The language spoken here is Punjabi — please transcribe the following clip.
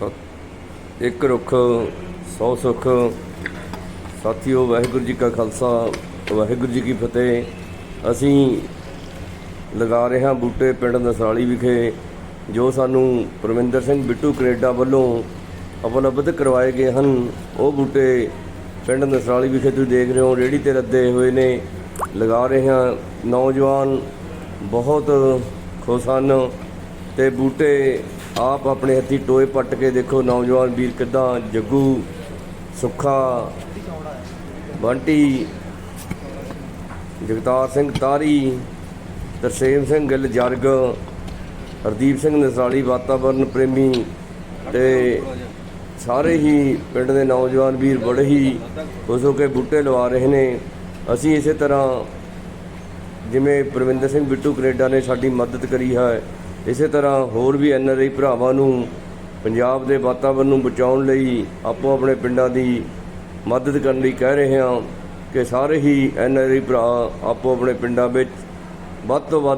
ਸਤ- ਇੱਕ ਰੁੱਖ, ਸੌ ਸੁੱਖ। ਸਾਥੀਓ, ਵਾਹਿਗੁਰੂ ਜੀ ਕਾ ਖਾਲਸਾ, ਵਾਹਿਗੁਰੂ ਜੀ ਕੀ ਫਤਿਹ। ਅਸੀਂ ਲਗਾ ਰਹੇ ਹਾਂ ਬੂਟੇ ਪਿੰਡ ਨਸਰਾਲੀ ਵਿਖੇ, ਜੋ ਸਾਨੂੰ ਪਰਮਿੰਦਰ ਸਿੰਘ ਬਿੱਟੂ ਕੈਨੇਡਾ ਵੱਲੋਂ ਉਪਲਬਧ ਕਰਵਾਏ ਗਏ ਹਨ। ਉਹ ਬੂਟੇ ਪਿੰਡ ਨਸਰਾਲੀ ਵਿਖੇ ਤੁਸੀਂ ਦੇਖ ਰਹੇ ਹੋ ਰੇੜੀ ਤੇ ਰੱਦੇ ਹੋਏ ਨੇ। ਲਗਾ ਰਹੇ ਹਾਂ। ਨੌਜਵਾਨ ਬਹੁਤ ਖੁਸ਼ ਹਨ ਤੇ ਬੂਟੇ ਆਪ ਆਪਣੇ ਹੱਥੀ ਟੋਏ ਪੱਟ ਕੇ ਦੇਖੋ, ਨੌਜਵਾਨ ਵੀਰ ਕਿੱਦਾਂ ਜੱਗੂ, ਸੁੱਖਾ, ਬੰਟੀ, ਜਗਤਾਰ ਸਿੰਘ ਤਾਰੀ, ਤਰਸੇਮ ਸਿੰਘ ਗਿੱਲ ਜਰਗ, ਹਰਦੀਪ ਸਿੰਘ ਨਸਰਾਲੀ ਵਾਤਾਵਰਨ ਪ੍ਰੇਮੀ ਤੇ ਸਾਰੇ ਹੀ ਪਿੰਡ ਦੇ ਨੌਜਵਾਨ ਵੀਰ ਬੜੇ ਹੀ ਖੁਸ਼ ਹੋ ਕੇ ਬੂਟੇ ਲਵਾ ਰਹੇ ਨੇ। ਅਸੀਂ ਇਸੇ ਤਰ੍ਹਾਂ ਜਿਵੇਂ ਪ੍ਰਵਿੰਦਰ ਸਿੰਘ ਬਿੱਟੂ ਕੈਨੇਡਾ ਨੇ ਸਾਡੀ ਮਦਦ ਕਰੀ ਹੈ ਇਸੇ ਤਰ੍ਹਾਂ ਹੋਰ ਵੀ ਐਨਆਰਆਈ ਭਰਾਵਾਂ ਨੂੰ ਪੰਜਾਬ ਦੇ ਵਾਤਾਵਰਨ ਨੂੰ ਬਚਾਉਣ ਲਈ ਆਪੋ ਆਪਣੇ ਪਿੰਡਾਂ ਦੀ ਮਦਦ ਕਰਨ ਲਈ ਕਹਿ ਰਹੇ ਹਾਂ ਕਿ ਸਾਰੇ ਹੀ ਐਨਆਰਆਈ ਭਰਾ ਆਪੋ ਆਪਣੇ ਪਿੰਡਾਂ ਵਿੱਚ ਵੱਧ ਤੋਂ ਵੱਧ